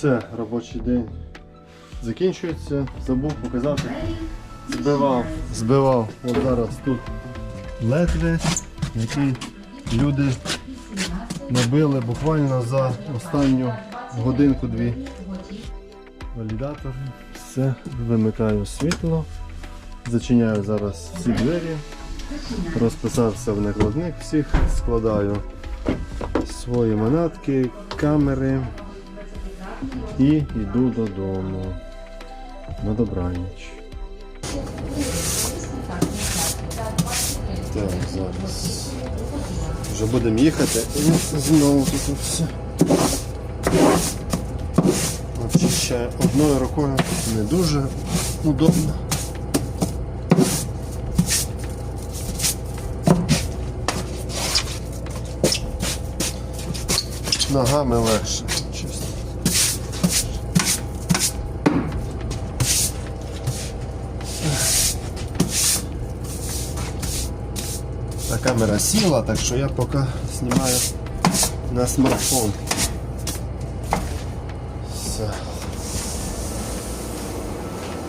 Все, робочий день закінчується. Забув показати. Збивав. Збивав. От зараз тут ледве, який люди набили буквально за останню годинку-дві. Валідатор. Все, вимикаю світло. Зачиняю зараз всі двері. Розписався в накладник всіх, складаю свої манатки, камери і йду додому. На добраніч. Так, зараз. Вже будемо їхати. І знову тут все. Очищаю одною рукою не дуже удобно. Ногами легше, Та камера сіла, так що я поки знімаю на смартфон. Все.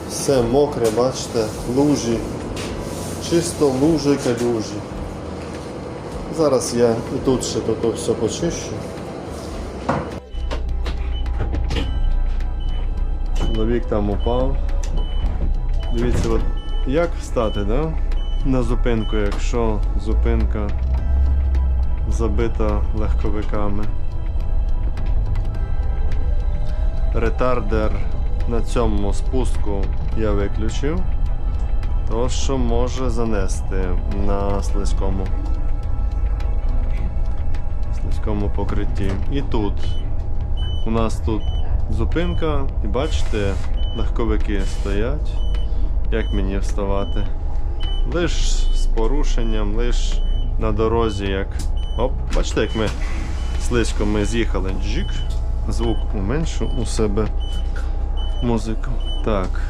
Все мокре, бачите, лужі. Чисто лужі калюжі. Зараз я і тут ще тут все почищу. Чоловік там упав. Дивіться, от як встати, да? На зупинку, якщо зупинка забита легковиками. Ретардер на цьому спуску я виключив, то що може занести на слизькому слизькому покритті. І тут у нас тут зупинка, і бачите, легковики стоять. Як мені вставати? Лиш з порушенням, лиш на дорозі, як. Оп, бачите, як ми слизько ми з'їхали. Джик. Звук уменшу у себе музику. Так.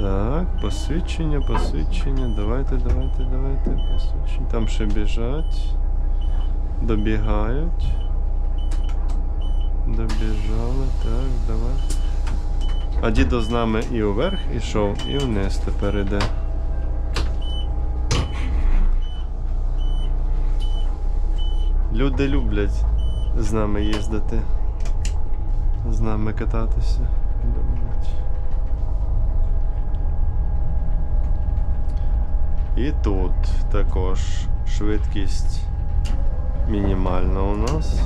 Так, посвідчення, посвідчення. Давайте, давайте, давайте. Посвідчення. Там ще біжать. Добігають. Добіжали, так, давай. А дідо з нами і уверх ішов, і вниз тепер іде. Люди люблять з нами їздити, з нами кататися. І тут також швидкість мінімальна у нас.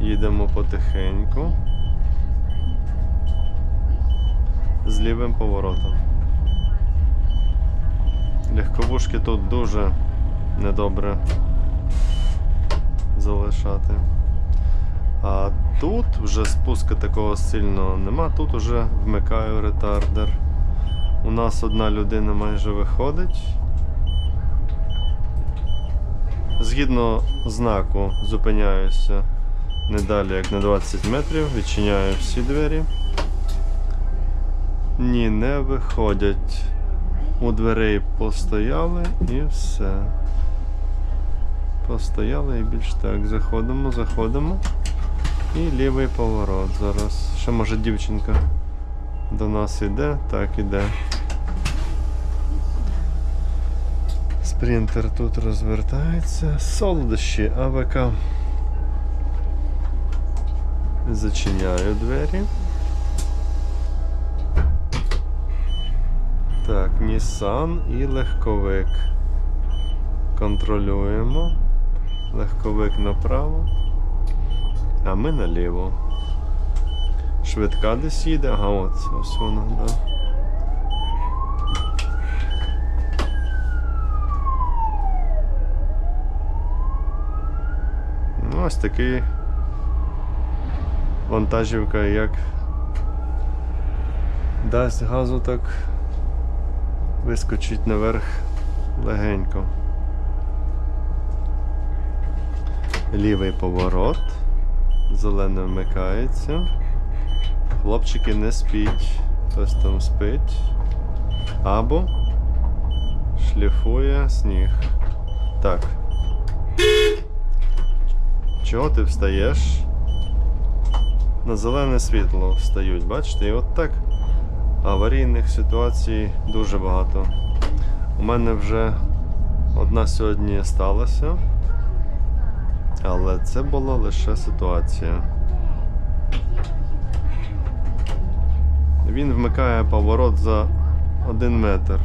Їдемо потихеньку. З лівим поворотом. Легковушки тут дуже недобре залишати. А тут вже спуска такого сильного нема, тут вже вмикаю ретардер. У нас одна людина майже виходить. Згідно знаку зупиняюся не далі, як на 20 метрів, відчиняю всі двері. Ні, не виходять. У дверей постояли і все. Постояли і більш так. Заходимо, заходимо. І лівий поворот. Зараз. Ще може дівчинка до нас іде, так іде. Спринтер тут розвертається. Солодощі АВК. Зачиняю двері. Так, Nissan і легковик. Контролюємо. Легковик направо, а ми наліво. Швидка десь їде, ага, от, ось вона, да. Ну, ось такий вантажівка, як дасть газу, так вискочить наверх легенько. Лівий поворот. Зелене вмикається. Хлопчики не спіть. Хтось там спить. Або шліфує сніг. Так. Чого ти встаєш? на зелене світло встають, бачите? І от так аварійних ситуацій дуже багато. У мене вже одна сьогодні сталася, але це була лише ситуація. Він вмикає поворот за один метр.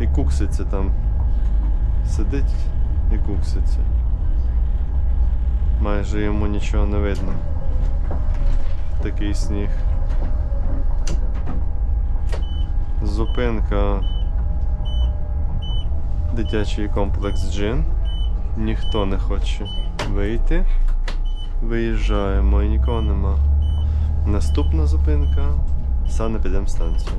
І кукситься там. Сидить і кукситься. Майже йому нічого не видно. Такий сніг. Зупинка. Дитячий комплекс Джин. Ніхто не хоче вийти. Виїжджаємо і нікого нема. Наступна зупинка санепідемстанція.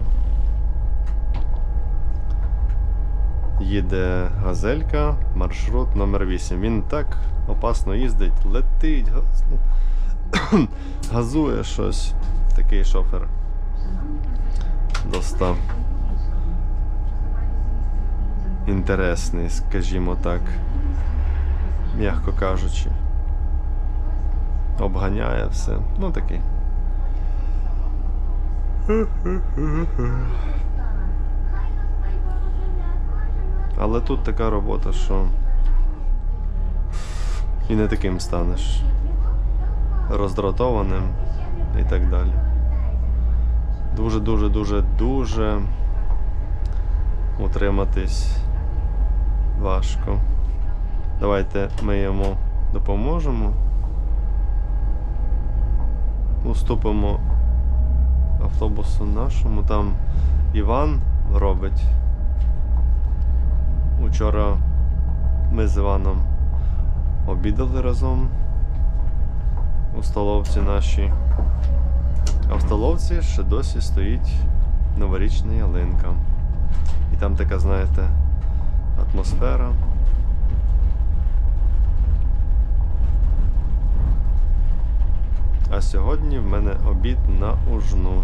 Їде газелька, маршрут номер 8 Він так опасно їздить, летить, газ... газує щось. Такий шофер. Доста інтересний, скажімо так. М'яко кажучи. Обганяє все. Ну такий. Але тут така робота, що і не таким станеш. Роздратованим і так далі. Дуже, дуже, дуже, дуже утриматись важко. Давайте ми йому допоможемо. Уступимо автобусу нашому. Там Іван робить. Учора ми з Іваном обідали разом у столовці нашій. А в столовці ще досі стоїть новорічна ялинка. І там така, знаєте, атмосфера. А сьогодні в мене обід на ужну.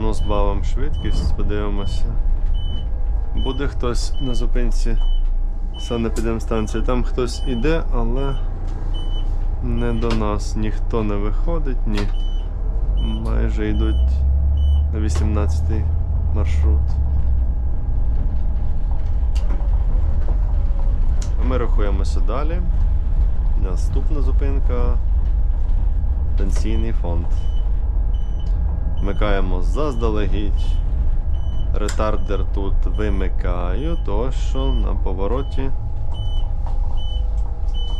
Ну, збавимо швидкість, подивимося. Буде хтось на зупинці санепідемстанції. Там хтось іде, але не до нас. Ніхто не виходить, ні. Майже йдуть на 18-й маршрут. Ми рахуємося далі. Наступна зупинка пенсійний фонд. Вмикаємо заздалегідь. Ретардер тут вимикаю, то що на повороті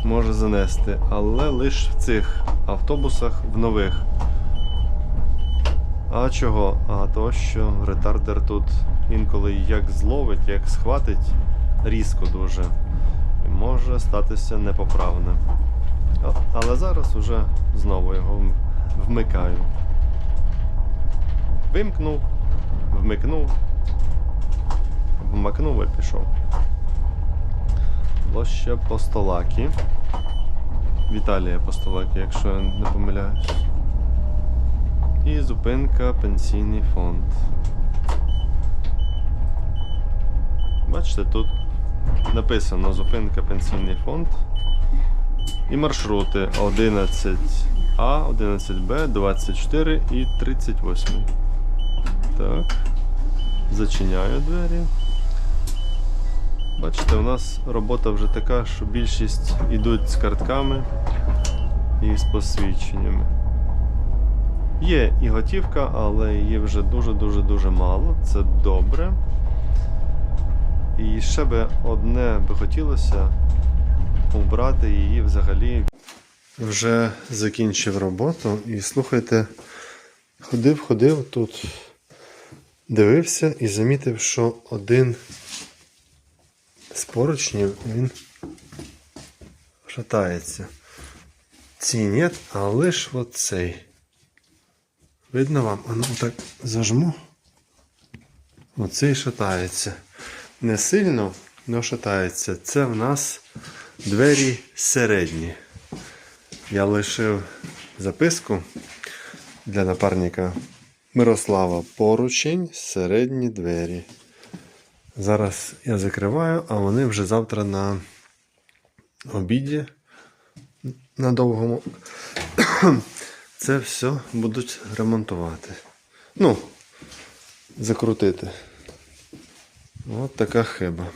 може занести, але лише в цих автобусах в нових. А чого? А то, що ретардер тут інколи як зловить, як схватить різко дуже. І може статися непоправне. Але зараз уже знову його вмикаю. Вимкнув, вмикнув, вмакнув і пішов. Площа Постолакі. Віталія Постолакі, якщо я не помиляюсь. І зупинка Пенсійний фонд. Бачите, тут написано зупинка Пенсійний фонд. І маршрути 11А, 11Б, 24 і 38. Так. Зачиняю двері. Бачите, у нас робота вже така, що більшість йдуть з картками і з посвідченнями. Є і готівка, але її вже дуже-дуже-дуже мало. Це добре. І ще би одне би хотілося убрати її взагалі. Вже закінчив роботу і слухайте, ходив, ходив тут, дивився і замітив, що один з поручнів він шатається. Ці ні, а лиш оцей. Видно вам? А ну так зажму. Оцей шатається. Не сильно, але шатається. Це в нас двері середні. Я лишив записку для напарника Мирослава поручень, середні двері. Зараз я закриваю, а вони вже завтра на обіді на довгому. Це все будуть ремонтувати. Ну, закрутити. От така хиба.